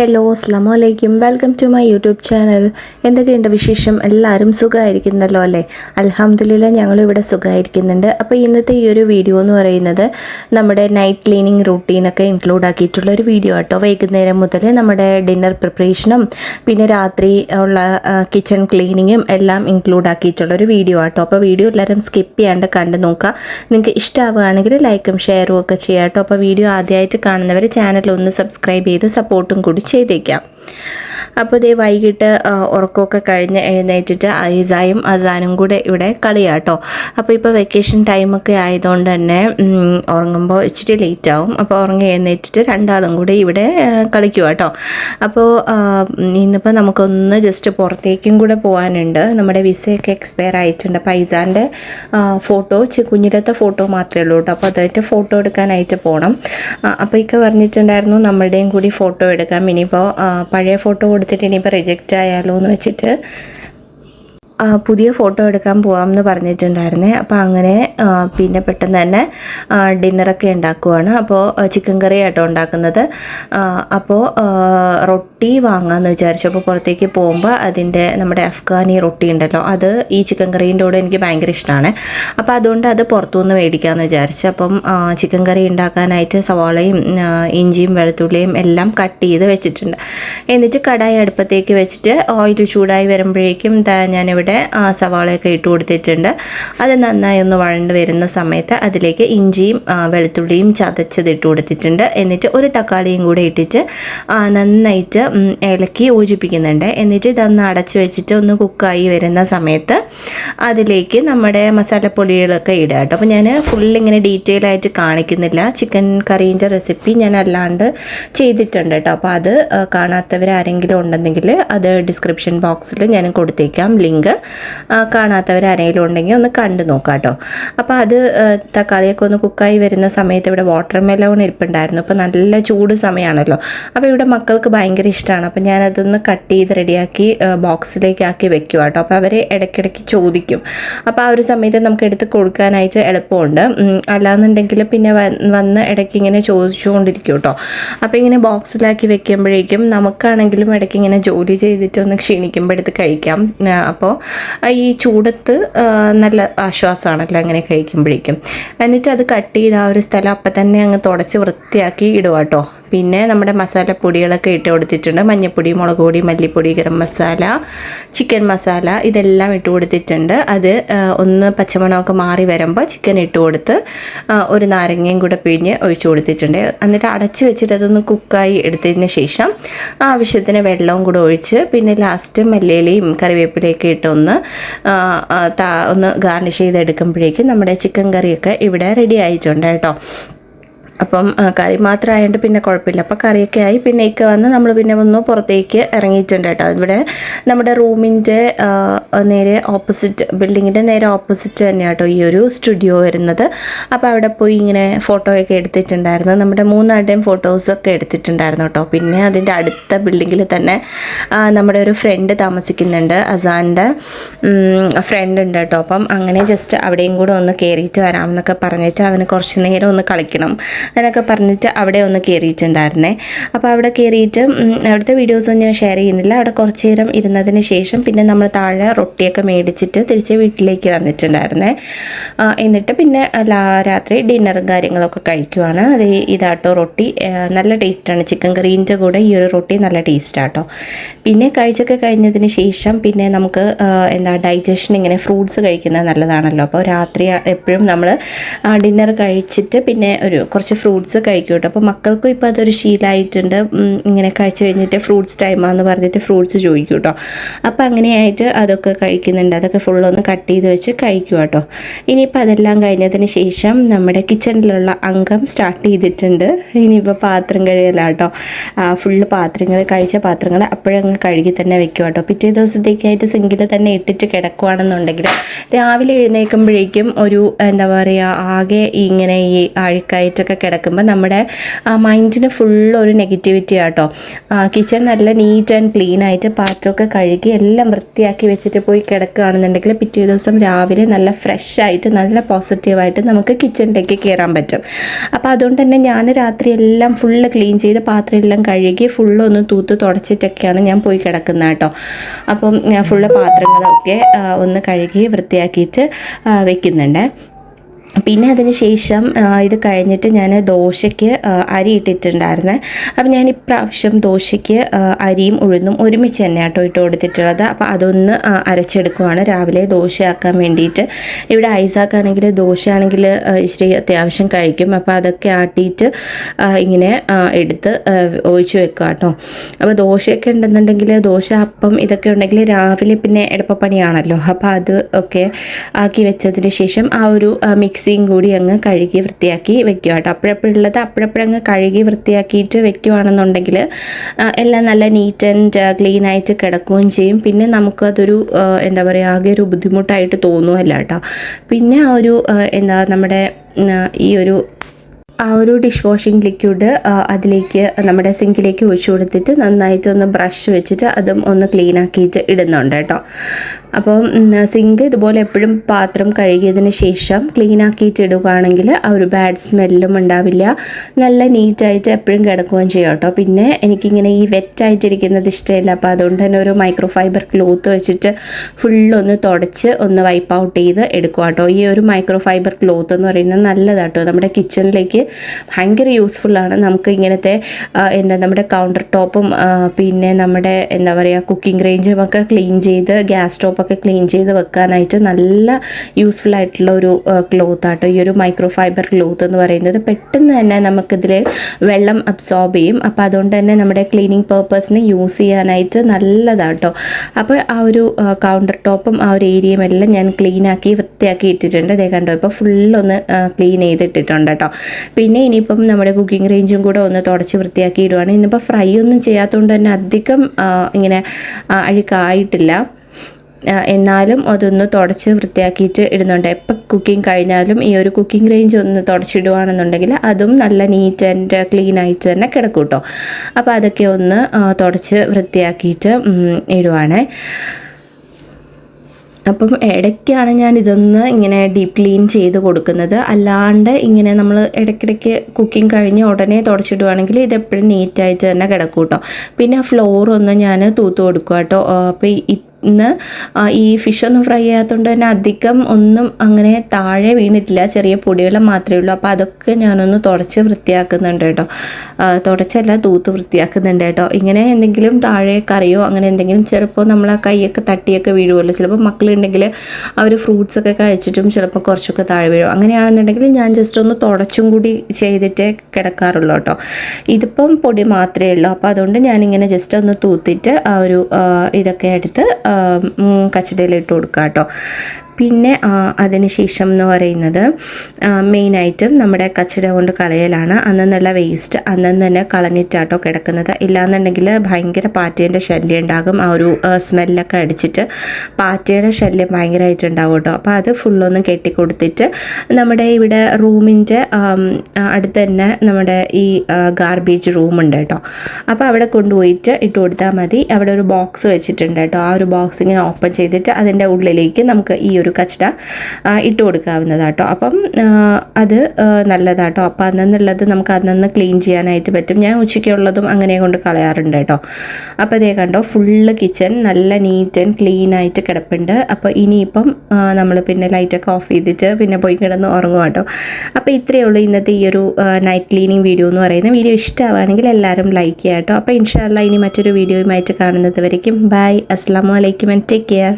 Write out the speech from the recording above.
Hello അസ്ലാം വലൈക്കും welcome to my YouTube channel എന്തൊക്കെയുണ്ട് വിശേഷം? എല്ലാവരും സുഖമായിരിക്കുന്നല്ലോ അല്ലേ? അലഹമ്മദില്ല ഞങ്ങളിവിടെ സുഖമായിരിക്കുന്നുണ്ട്. അപ്പോൾ ഇന്നത്തെ ഈ ഒരു വീഡിയോ എന്ന് പറയുന്നത് നമ്മുടെ നൈറ്റ് ക്ലീനിങ് റൂട്ടീനൊക്കെ ഇൻക്ലൂഡ് ആക്കിയിട്ടുള്ള ഒരു വീഡിയോ ആട്ടോ. വൈകുന്നേരം മുതൽ നമ്മുടെ ഡിന്നർ പ്രിപ്പറേഷനും പിന്നെ രാത്രി ഉള്ള കിച്ചൺ ക്ലീനിങ്ങും എല്ലാം ഇൻക്ലൂഡ് ആക്കിയിട്ടുള്ള ഒരു വീഡിയോ ആട്ടോ. അപ്പോൾ വീഡിയോ എല്ലാവരും സ്കിപ്പ് ചെയ്യാണ്ട് കണ്ട് നോക്കുക. നിങ്ങൾക്ക് ഇഷ്ടമാവുകയാണെങ്കിൽ ലൈക്കും ഷെയറും ഒക്കെ ചെയ്യാം കേട്ടോ അപ്പോൾ വീഡിയോ ആദ്യമായിട്ട് കാണുന്നവർ ചാനൽ ഒന്ന് സബ്സ്ക്രൈബ് ചെയ്ത് സപ്പോർട്ടും കൂടി ചെയ്തേക്കാം. അപ്പോൾ ഇതേ വൈകിട്ട് ഉറക്കമൊക്കെ കഴിഞ്ഞ് എഴുന്നേറ്റിട്ട് ഐസായും അസാനും കൂടെ ഇവിടെ കളിയാട്ടോ. അപ്പോൾ ഇപ്പോൾ വെക്കേഷൻ ടൈമൊക്കെ ആയതുകൊണ്ട് തന്നെ ഉറങ്ങുമ്പോൾ ഇച്ചിരി ലേറ്റ് ആവും. അപ്പോൾ ഉറങ്ങി എഴുന്നേറ്റിട്ട് രണ്ടാളും കൂടെ ഇവിടെ കളിക്കുക കേട്ടോ അപ്പോൾ ഇന്നിപ്പോൾ നമുക്കൊന്ന് ജസ്റ്റ് പുറത്തേക്കും കൂടെ പോകാനുണ്ട് നമ്മുടെ വിസയൊക്കെ എക്സ്പയർ ആയിട്ടുണ്ട്. അപ്പോൾ ഐസാന്റെ ഫോട്ടോ കുഞ്ഞിലത്തെ ഫോട്ടോ മാത്രമേ ഉള്ളൂ കേട്ടോ. അപ്പോൾ അതായിട്ട് ഫോട്ടോ എടുക്കാനായിട്ട് പോകണം അപ്പോൾ ഇക്ക പറഞ്ഞിട്ടുണ്ടായിരുന്നു നമ്മളുടെയും കൂടി ഫോട്ടോ എടുക്കാം. ഇനിയിപ്പോൾ പഴയ ഫോട്ടോ കൊടുത്തിട്ട് ഇനിയിപ്പോൾ റിജക്റ്റ് ആയാലോ എന്ന് വെച്ചിട്ട് പുതിയ ഫോട്ടോ എടുക്കാൻ പോകാമെന്ന് പറഞ്ഞിട്ടുണ്ടായിരുന്നേ. അപ്പോൾ അങ്ങനെ പിന്നെ പെട്ടെന്ന് തന്നെ ഡിന്നറൊക്കെ ഉണ്ടാക്കുവാണ്. അപ്പോൾ ചിക്കൻ കറി ആട്ടോ ഉണ്ടാക്കുന്നത് അപ്പോൾ റൊട്ടി വാങ്ങാമെന്ന് വിചാരിച്ചു. അപ്പോൾ പുറത്തേക്ക് പോകുമ്പോൾ അതിന്റെ നമ്മുടെ അഫ്ഗാനി റൊട്ടി ഉണ്ടല്ലോ അത് ഈ ചിക്കൻ കറീന്റെ കൂടെ എനിക്ക് ഭയങ്കര ഇഷ്ടമാണ് അപ്പോൾ അതുകൊണ്ട് അത് പുറത്തുനിന്ന് മേടിക്കാമെന്ന് വിചാരിച്ചു. അപ്പം ചിക്കൻ കറി ഉണ്ടാക്കാനായിട്ട് സവാളയും ഇഞ്ചിയും വെളുത്തുള്ളിയും എല്ലാം കട്ട് ചെയ്ത് വെച്ചിട്ടുണ്ട്. എന്നിട്ട് കടായി അടുപ്പത്തേക്ക് വെച്ചിട്ട് ഓയിൽ ചൂടായി വരുമ്പോഴേക്കും ഞാനിവിടെ സവാളയൊക്കെ ഇട്ട് കൊടുത്തിട്ടുണ്ട്. അത് നന്നായി ഒന്ന് വഴണ്ട് വരുന്ന സമയത്ത് അതിലേക്ക് ഇഞ്ചിയും വെളുത്തുള്ളിയും ചതച്ചത് ഇട്ട് കൊടുത്തിട്ടുണ്ട്. എന്നിട്ട് ഒരു തക്കാളിയും കൂടെ ഇട്ടിട്ട് നന്നായിട്ട് ഇലക്കി യോജിപ്പിക്കുന്നുണ്ട്. എന്നിട്ട് ഇതൊന്ന് അടച്ചു വെച്ചിട്ട് ഒന്ന് കുക്കായി വരുന്ന സമയത്ത് അതിലേക്ക് നമ്മുടെ മസാലപ്പൊടികളൊക്കെ ഇടുക കേട്ടോ. അപ്പോൾ ഞാൻ ഫുൾ ഇങ്ങനെ ഡീറ്റെയിൽ ആയിട്ട് കാണിക്കുന്നില്ല. ചിക്കൻ കറീന്റെ റെസിപ്പി ഞാൻ അല്ലാണ്ട് ചെയ്തിട്ടുണ്ട് കേട്ടോ. അപ്പോൾ അത് കാണാത്തവരാരെങ്കിലും ഉണ്ടെന്നെങ്കിൽ അത് ഡിസ്ക്രിപ്ഷൻ ബോക്സിൽ ഞാൻ കൊടുത്തേക്കാം. ലിങ്ക് കാണാത്തവർ ആരെങ്കിലും ഉണ്ടെങ്കിൽ ഒന്ന് കണ്ടു നോക്കാം കേട്ടോ. അപ്പോൾ അത് തക്കാളിയൊക്കെ ഒന്ന് കുക്കായി വരുന്ന സമയത്ത് ഇവിടെ വാട്ടർ മെലോൺ ഇരിപ്പുണ്ടായിരുന്നു. അപ്പോൾ നല്ല ചൂട് സമയമാണല്ലോ അപ്പോൾ ഇവിടെ മക്കൾക്ക് ഭയങ്കര ഇഷ്ടമാണ് അപ്പോൾ ഞാനതൊന്ന് കട്ട് ചെയ്ത് റെഡിയാക്കി ബോക്സിലേക്ക് ആക്കി വെക്കുക കേട്ടോ അപ്പോൾ അവരെ ഇടയ്ക്കിടയ്ക്ക് ചോദിക്കും. അപ്പോൾ ആ ഒരു സമയത്ത് നമുക്ക് എടുത്ത് കൊടുക്കാനായിട്ട് എളുപ്പമുണ്ട്. അല്ലാന്നുണ്ടെങ്കിൽ പിന്നെ വന്ന് ഇടയ്ക്ക് ഇങ്ങനെ ചോദിച്ചുകൊണ്ടിരിക്കും കേട്ടോ അപ്പോൾ ഇങ്ങനെ ബോക്സിലാക്കി വെക്കുമ്പോഴേക്കും നമുക്കാണെങ്കിലും ഇടയ്ക്ക് ഇങ്ങനെ ജോലി ചെയ്തിട്ട് ഒന്ന് ക്ഷീണിക്കുമ്പോൾ എടുത്ത് കഴിക്കാം. അപ്പോൾ ഈ ചൂടത്ത് നല്ല ആശ്വാസമാണല്ലോ അങ്ങനെ കഴിക്കുമ്പോഴേക്കും. എന്നിട്ട് അത് കട്ട് ചെയ്ത് ആ ഒരു സ്ഥലം അപ്പം തന്നെ അങ്ങ് തുടച്ച് വൃത്തിയാക്കി ഇടുക കേട്ടോ പിന്നെ നമ്മുടെ മസാലപ്പൊടികളൊക്കെ ഇട്ട് കൊടുത്തിട്ടുണ്ട്. മഞ്ഞൾപ്പൊടി മുളക് പൊടി മല്ലിപ്പൊടി ഗരം മസാല ചിക്കൻ മസാല ഇതെല്ലാം ഇട്ട് കൊടുത്തിട്ടുണ്ട്. അത് ഒന്ന് പച്ചമണമൊക്കെ മാറി വരുമ്പോൾ ചിക്കൻ ഇട്ട് കൊടുത്ത് ഒരു നാരങ്ങയും കൂടെ പിഴിഞ്ഞ് ഒഴിച്ചു കൊടുത്തിട്ടുണ്ട്. എന്നിട്ട് അടച്ച് വെച്ചിട്ട് അതൊന്ന് കുക്കായി എടുത്തതിന് ശേഷം ആവശ്യത്തിന് വെള്ളവും കൂടെ ഒഴിച്ച് പിന്നെ ലാസ്റ്റ് മല്ലിയിലയും കറിവേപ്പിലയൊക്കെ ഇട്ടൊന്ന് ഒന്ന് ഗാർണിഷ് ചെയ്തെടുക്കുമ്പോഴേക്കും നമ്മുടെ ചിക്കൻ കറിയൊക്കെ ഇവിടെ റെഡി ആയിട്ടുണ്ട് കേട്ടോ. അപ്പം കറി മാത്രം ആയതുകൊണ്ട് പിന്നെ കുഴപ്പമില്ല. അപ്പം കറിയൊക്കെ ആയി പിന്നെ ഇക്ക വന്ന് നമ്മൾ പിന്നെ ഒന്ന് പുറത്തേക്ക് ഇറങ്ങിയിട്ടുണ്ട് കേട്ടോ. ഇവിടെ നമ്മുടെ റൂമിന്റെ നേരെ ഓപ്പോസിറ്റ് ബിൽഡിങ്ങിന്റെ നേരെ ഓപ്പോസിറ്റ് തന്നെയാണ് കേട്ടോ ഈ ഒരു സ്റ്റുഡിയോ വരുന്നത്. അപ്പം അവിടെ പോയി ഇങ്ങനെ ഫോട്ടോയൊക്കെ എടുത്തിട്ടുണ്ടായിരുന്നു. നമ്മുടെ മൂന്നാളുടെയും ഫോട്ടോസൊക്കെ എടുത്തിട്ടുണ്ടായിരുന്നു കേട്ടോ. പിന്നെ അതിന്റെ അടുത്ത ബിൽഡിങ്ങിൽ തന്നെ നമ്മുടെ ഒരു ഫ്രണ്ട് താമസിക്കുന്നുണ്ട് അസാന്റെ ഫ്രണ്ട് ഉണ്ട് കേട്ടോ. അപ്പം അങ്ങനെ ജസ്റ്റ് അവിടെയും കൂടെ ഒന്ന് കയറിയിട്ട് വരാമെന്നൊക്കെ പറഞ്ഞിട്ട് അവന് കുറച്ച് നേരം ഒന്ന് കളിക്കണം. എന്നൊക്കെ പറഞ്ഞിട്ട് അവിടെ ഒന്ന് കയറിയിട്ടുണ്ടായിരുന്നേ അപ്പോൾ അവിടെ കയറിയിട്ട് അവിടുത്തെ വീഡിയോസൊന്നും ഞാൻ ഷെയർ ചെയ്യുന്നില്ല. അവിടെ കുറച്ച് നേരം ഇരുന്നതിന് ശേഷം പിന്നെ നമ്മൾ താഴെ റൊട്ടിയൊക്കെ മേടിച്ചിട്ട് തിരിച്ച് വീട്ടിലേക്ക് വന്നിട്ടുണ്ടായിരുന്നേ. എന്നിട്ട് പിന്നെ രാത്രി ഡിന്നറും കാര്യങ്ങളൊക്കെ കഴിക്കുവാണ്. അത് ഇതാട്ടോ റൊട്ടി. നല്ല ടേസ്റ്റാണ് ചിക്കൻ കറീന്റെ കൂടെ ഈ ഒരു റൊട്ടി നല്ല ടേസ്റ്റാട്ടോ പിന്നെ കഴിച്ചൊക്കെ കഴിഞ്ഞതിന് ശേഷം പിന്നെ നമുക്ക് എന്താ ഡൈജഷൻ ഇങ്ങനെ ഫ്രൂട്ട്സ് കഴിക്കുന്നത് നല്ലതാണല്ലോ. അപ്പോൾ രാത്രി എപ്പോഴും നമ്മൾ ഡിന്നർ കഴിച്ചിട്ട് പിന്നെ ഒരു കുറച്ച് ഫ്രൂട്ട്സ് കഴിക്കും കേട്ടോ അപ്പോൾ മക്കൾക്കും ഇപ്പോൾ അതൊരു ശീലമായിട്ടുണ്ട് ഇങ്ങനെ കഴിച്ചു കഴിഞ്ഞിട്ട് ഫ്രൂട്ട്സ് ടൈമാന്ന് പറഞ്ഞിട്ട് ഫ്രൂട്ട്സ് ചോദിക്കും കേട്ടോ അപ്പോൾ അങ്ങനെയായിട്ട് അതൊക്കെ കഴിക്കുന്നുണ്ട്. അതൊക്കെ ഫുള്ളൊന്ന് കട്ട് ചെയ്ത് വെച്ച് കഴിക്കും കേട്ടോ ഇനിയിപ്പോൾ അതെല്ലാം കഴിഞ്ഞതിന് ശേഷം നമ്മുടെ കിച്ചണിലുള്ള അംഗം സ്റ്റാർട്ട് ചെയ്തിട്ടുണ്ട്. ഇനിയിപ്പോൾ പാത്രം കഴുകലാട്ടോ. ഫുള്ള് പാത്രങ്ങൾ കഴിച്ച പാത്രങ്ങൾ അപ്പോഴങ്ങ് കഴുകി തന്നെ വെക്കും കേട്ടോ പിറ്റേ ദിവസത്തേക്കായിട്ട് സിങ്കിൽ തന്നെ ഇട്ടിട്ട് കിടക്കുകയാണെന്നുണ്ടെങ്കിൽ രാവിലെ എഴുന്നേൽക്കുമ്പോഴേക്കും ഒരു എന്താ പറയുക ആകെ ഇങ്ങനെ ഈ അഴുക്കായിട്ടൊക്കെ കിടക്കുമ്പോൾ നമ്മുടെ മൈൻഡിന് ഫുൾ ഒരു നെഗറ്റിവിറ്റി ആട്ടോ. കിച്ചൺ നല്ല നീറ്റ് ആൻഡ് ക്ലീൻ ആയിട്ട് പാത്രമൊക്കെ കഴുകി എല്ലാം വൃത്തിയാക്കി വെച്ചിട്ട് പോയി കിടക്കുകയാണെന്നുണ്ടെങ്കിൽ പിറ്റേ ദിവസം രാവിലെ നല്ല ഫ്രഷ് ആയിട്ട് നല്ല പോസിറ്റീവായിട്ട് നമുക്ക് കിച്ചണിലേക്ക് കയറാൻ പറ്റും. അപ്പോൾ അതുകൊണ്ട് തന്നെ ഞാൻ രാത്രി എല്ലാം ഫുള്ള് ക്ലീൻ ചെയ്ത് പാത്രം എല്ലാം കഴുകി ഫുള്ള് ഒന്ന് തൂത്ത് തുടച്ചിട്ടൊക്കെയാണ് ഞാൻ പോയി കിടക്കുന്നത് കേട്ടോ. അപ്പം ഫുള്ള് പാത്രങ്ങളൊക്കെ ഒന്ന് കഴുകി വൃത്തിയാക്കിയിട്ട് വെക്കുന്നുണ്ട്. പിന്നെ അതിന് ശേഷം ഇത് കഴിഞ്ഞിട്ട് ഞാൻ ദോശയ്ക്ക് അരി ഇട്ടിട്ടുണ്ടായിരുന്നെ. അപ്പം ഞാൻ ഇപ്രാവശ്യം ദോശയ്ക്ക് അരിയും ഉഴുന്നും ഒരുമിച്ച് തന്നെ ആട്ടോ ഇട്ട് കൊടുത്തിട്ടുള്ളത്. അപ്പോൾ അതൊന്ന് അരച്ചെടുക്കുവാണ്. രാവിലെ ദോശയാക്കാൻ വേണ്ടിയിട്ട്. ഇവിടെ ഐസാക്കാണെങ്കിൽ ദോശയാണെങ്കിൽ ഇച്ചിരി അത്യാവശ്യം കഴിക്കും. അപ്പോൾ അതൊക്കെ ആട്ടിയിട്ട് ഇങ്ങനെ എടുത്ത് ഒഴിച്ചു വെക്കുക കേട്ടോ അപ്പോൾ ദോശയൊക്കെ ഉണ്ടെന്നുണ്ടെങ്കിൽ ദോശ അപ്പം ഇതൊക്കെ ഉണ്ടെങ്കിൽ രാവിലെ പിന്നെ എളുപ്പപ്പണിയാണല്ലോ. അപ്പോൾ അത് ഒക്കെ ആക്കി വെച്ചതിന് ശേഷം ആ ഒരു ആ, മിക്സിയും കൂടി അങ്ങ് കഴുകി വൃത്തിയാക്കി വെക്കുക കേട്ടോ. അപ്പോഴപ്പോഴുള്ളത് അപ്പോഴപ്പോഴങ്ങ് കഴുകി വൃത്തിയാക്കിയിട്ട് വെക്കുകയാണെന്നുണ്ടെങ്കിൽ എല്ലാം നല്ല നീറ്റ് ആൻഡ് ക്ലീൻ ആയിട്ട് കിടക്കുകയും ചെയ്യും. പിന്നെ നമുക്കതൊരു എന്താ പറയുക ആകെ ഒരു ബുദ്ധിമുട്ടായിട്ട് തോന്നുമല്ല കേട്ടോ. പിന്നെ ആ ഒരു എന്താ നമ്മുടെ ഈ ഒരു ആ ഒരു ഡിഷ് വാഷിംഗ് ലിക്വിഡ് അതിലേക്ക് നമ്മുടെ സിങ്കിലേക്ക് ഒഴിച്ചു കൊടുത്തിട്ട് നന്നായിട്ട് ഒന്ന് ബ്രഷ് വെച്ചിട്ട് അതും ഒന്ന് ക്ലീൻ ആക്കിയിട്ട് ഇടുന്നുണ്ട് കേട്ടോ. അപ്പോൾ സിങ്ക് ഇതുപോലെ എപ്പോഴും പാത്രം കഴുകിയതിന് ശേഷം ക്ലീൻ ആക്കിയിട്ട് ഇടുകയാണെങ്കിൽ ആ ഒരു ബാഡ് സ്മെല്ലും ഉണ്ടാവില്ല. നല്ല നീറ്റായിട്ട് എപ്പോഴും കിടക്കുകയും ചെയ്യും കേട്ടോ. പിന്നെ എനിക്കിങ്ങനെ ഈ വെറ്റായിട്ടിരിക്കുന്നത് ഇഷ്ടമില്ല. അപ്പോൾ അതുകൊണ്ട് തന്നെ ഒരു മൈക്രോ ഫൈബർ ക്ലോത്ത് വെച്ചിട്ട് ഫുള്ളൊന്ന് തുടച്ച് ഒന്ന് വൈപ്പ് ഔട്ട് ചെയ്ത് എടുക്കുക കേട്ടോ. ഈ ഒരു മൈക്രോ ഫൈബർ ക്ലോത്ത് എന്ന് പറയുന്നത് നല്ലതാട്ടോ നമ്മുടെ കിച്ചണിലേക്ക് ഭയങ്കര യൂസ്ഫുള്ളാണ് നമുക്ക് ഇങ്ങനത്തെ എന്താ നമ്മുടെ കൗണ്ടർ ടോപ്പും പിന്നെ നമ്മുടെ എന്താ പറയുക കുക്കിംഗ് റേഞ്ചും ഒക്കെ ക്ലീൻ ചെയ്ത് ഗ്യാസ് സ്റ്റോപ്പൊക്കെ ക്ലീൻ ചെയ്ത് വെക്കാനായിട്ട് നല്ല യൂസ്ഫുൾ ആയിട്ടുള്ള ഒരു ക്ലോത്ത് ആട്ടോ. ഈ ഒരു മൈക്രോ ഫൈബർ ക്ലോത്ത് എന്ന് പറയുന്നത് പെട്ടെന്ന് തന്നെ നമുക്കിതിൽ വെള്ളം അബ്സോർബ് ചെയ്യും. അപ്പോൾ അതുകൊണ്ട് തന്നെ നമ്മുടെ ക്ലീനിങ് പേർപ്പസിന് യൂസ് ചെയ്യാനായിട്ട് നല്ലതാട്ടോ. അപ്പോൾ ആ ഒരു കൗണ്ടർ ടോപ്പും ആ ഒരു ഏരിയയും എല്ലാം ഞാൻ ക്ലീനാക്കി വൃത്തിയാക്കി ഇട്ടിട്ടുണ്ട്. അതേ കണ്ടോ ഇപ്പോൾ ഫുള്ളൊന്ന് ക്ലീൻ ചെയ്തിട്ടിട്ടുണ്ട് കേട്ടോ. പിന്നെ ഇനിയിപ്പം നമ്മുടെ കുക്കിംഗ് റേഞ്ചും കൂടെ ഒന്ന് തുടച്ച് വൃത്തിയാക്കി ഇടുവാണ് ഇന്നിപ്പോൾ ഫ്രൈ ഒന്നും ചെയ്യാത്തതുകൊണ്ട് തന്നെ അധികം ഇങ്ങനെ അഴുക്കായിട്ടില്ല. എന്നാലും അതൊന്ന് തുടച്ച് വൃത്തിയാക്കിയിട്ട് ഇടുന്നുണ്ട്. എപ്പോൾ കുക്കിംഗ് കഴിഞ്ഞാലും ഈ ഒരു കുക്കിംഗ് റേഞ്ച് ഒന്ന് തുടച്ചിടുകയാണെന്നുണ്ടെങ്കിൽ അതും നല്ല നീറ്റ് ആൻഡ് ക്ലീൻ ആയിട്ട് തന്നെ കിടക്കും കേട്ടോ അപ്പോൾ അതൊക്കെ ഒന്ന് തുടച്ച് വൃത്തിയാക്കിയിട്ട് ഇടുവാണേ. അപ്പം ഇടയ്ക്കാണ് ഞാൻ ഇതൊന്ന് ഇങ്ങനെ ഡീപ്പ് ക്ലീൻ ചെയ്ത് കൊടുക്കുന്നത്. അല്ലാണ്ട് ഇങ്ങനെ നമ്മൾ ഇടയ്ക്കിടയ്ക്ക് കുക്കിംഗ് കഴിഞ്ഞ് ഉടനെ തുടച്ചിടുവാണെങ്കിൽ ഇത് എപ്പോഴും നീറ്റായിട്ട് തന്നെ കിടക്കും കേട്ടോ പിന്നെ ഫ്ലോർ ഒന്ന് ഞാൻ തൂത്ത് കൊടുക്കുക കേട്ടോ അപ്പോൾ ഇന്ന് ഈ ഫിഷ് ഒന്നും ഫ്രൈ ചെയ്യാത്തതുകൊണ്ട് തന്നെ അധികം ഒന്നും അങ്ങനെ താഴെ വീണിട്ടില്ല. ചെറിയ പൊടികൾ മാത്രമേ ഉള്ളൂ. അപ്പോൾ അതൊക്കെ ഞാനൊന്ന് തുടച്ച് വൃത്തിയാക്കുന്നുണ്ട് കേട്ടോ. തുടച്ചല്ല തൂത്ത് വൃത്തിയാക്കുന്നുണ്ട് കേട്ടോ. ഇങ്ങനെ എന്തെങ്കിലും താഴെ കറിയോ അങ്ങനെ എന്തെങ്കിലും ചിലപ്പോൾ നമ്മൾ ആ കൈയൊക്കെ തട്ടിയൊക്കെ വീഴുമല്ലോ ചിലപ്പോൾ മക്കളുണ്ടെങ്കിൽ അവർ ഫ്രൂട്ട്സ് ഒക്കെ കഴിച്ചിട്ടും ചിലപ്പോൾ കുറച്ചൊക്കെ താഴെ വീഴും. അങ്ങനെയാണെന്നുണ്ടെങ്കിൽ ഞാൻ ജസ്റ്റ് ഒന്ന് തുടച്ചും കൂടി ചെയ്തിട്ടേ കിടക്കാറുള്ളൂ കേട്ടോ. ഇതിപ്പം പൊടി മാത്രമേ ഉള്ളൂ. അപ്പോൾ അതുകൊണ്ട് ഞാനിങ്ങനെ ജസ്റ്റ് ഒന്ന് തൂത്തിട്ട് ആ ഒരു ഇതൊക്കെ എടുത്ത് കച്ചടയിൽ ഇട്ട് കൊടുക്കുക കേട്ടോ പിന്നെ അതിനുശേഷം അതിന് ശേഷം എന്ന് പറയുന്നത് മെയിനായിട്ടും നമ്മുടെ കച്ചട കൊണ്ട് കളയലാണ്. അന്നുള്ള വേസ്റ്റ് അന്നും തന്നെ കളഞ്ഞിട്ടാട്ടോ കിടക്കുന്നത്. ഇല്ലാന്നുണ്ടെങ്കിൽ ഭയങ്കര പാറ്റേന്റെ ശല്യം ഉണ്ടാകും. ആ ഒരു സ്മെല്ലൊക്കെ അടിച്ചിട്ട് പാറ്റയുടെ ശല്യം ഭയങ്കരമായിട്ട് ഉണ്ടാവും കേട്ടോ അപ്പോൾ അത് ഫുള്ളൊന്ന് കെട്ടിക്കൊടുത്തിട്ട് നമ്മുടെ ഇവിടെ റൂമിന്റെ അടുത്ത് തന്നെ നമ്മുടെ ഈ ഗാർബേജ് റൂമുണ്ട് കേട്ടോ. അപ്പോൾ അവിടെ കൊണ്ടുപോയിട്ട് ഇട്ട് കൊടുത്താൽ മതി. അവിടെ ഒരു ബോക്സ് വെച്ചിട്ടുണ്ട് കേട്ടോ. ആ ഒരു ബോക്സ് ഇങ്ങനെ ഓപ്പൺ ചെയ്തിട്ട് അതിന്റെ ഉള്ളിലേക്ക് നമുക്ക് ഈ ഒരു കച്ചട ഇട്ട് ഇട്ട് കൊടുക്കാവുന്നതാട്ടോ. അപ്പം അത് നല്ലതാട്ടോ. അപ്പം അന്നെന്നുള്ളത് നമുക്ക് അന്നന്ന് ക്ലീൻ ചെയ്യാനായിട്ട് പറ്റും. ഞാൻ ഉച്ചയ്ക്കുള്ളതും അങ്ങനെ കൊണ്ട് കളയാറുണ്ട് കേട്ടോ. അപ്പോൾ അതേ കണ്ടോ ഫുള്ള് കിച്ചൺ നല്ല നീറ്റ് ആൻഡ് ക്ലീൻ ആയിട്ട് കിടപ്പുണ്ട്. അപ്പോൾ ഇനിയിപ്പം നമ്മൾ പിന്നെ ലൈറ്റൊക്കെ ഓഫ് ചെയ്തിട്ട് പിന്നെ പോയി കിടന്ന് ഉറങ്ങും കേട്ടോ. അപ്പോൾ ഇത്രയേ ഉള്ളൂ ഇന്നത്തെ ഈ ഒരു നൈറ്റ് ക്ലീനിങ് വീഡിയോ എന്ന് പറയുന്ന വീഡിയോ ഇഷ്ടമാണെങ്കിൽ എല്ലാവരും ലൈക്ക് ചെയ്യാം കേട്ടോ. അപ്പോൾ ഇൻഷാല്ല ഇനി മറ്റൊരു വീഡിയോയുമായിട്ട് കാണുന്നത് വരയ്ക്കും. ബൈ അസ്സാം വലൈക്കും ആൻഡ് ടേക്ക് കെയർ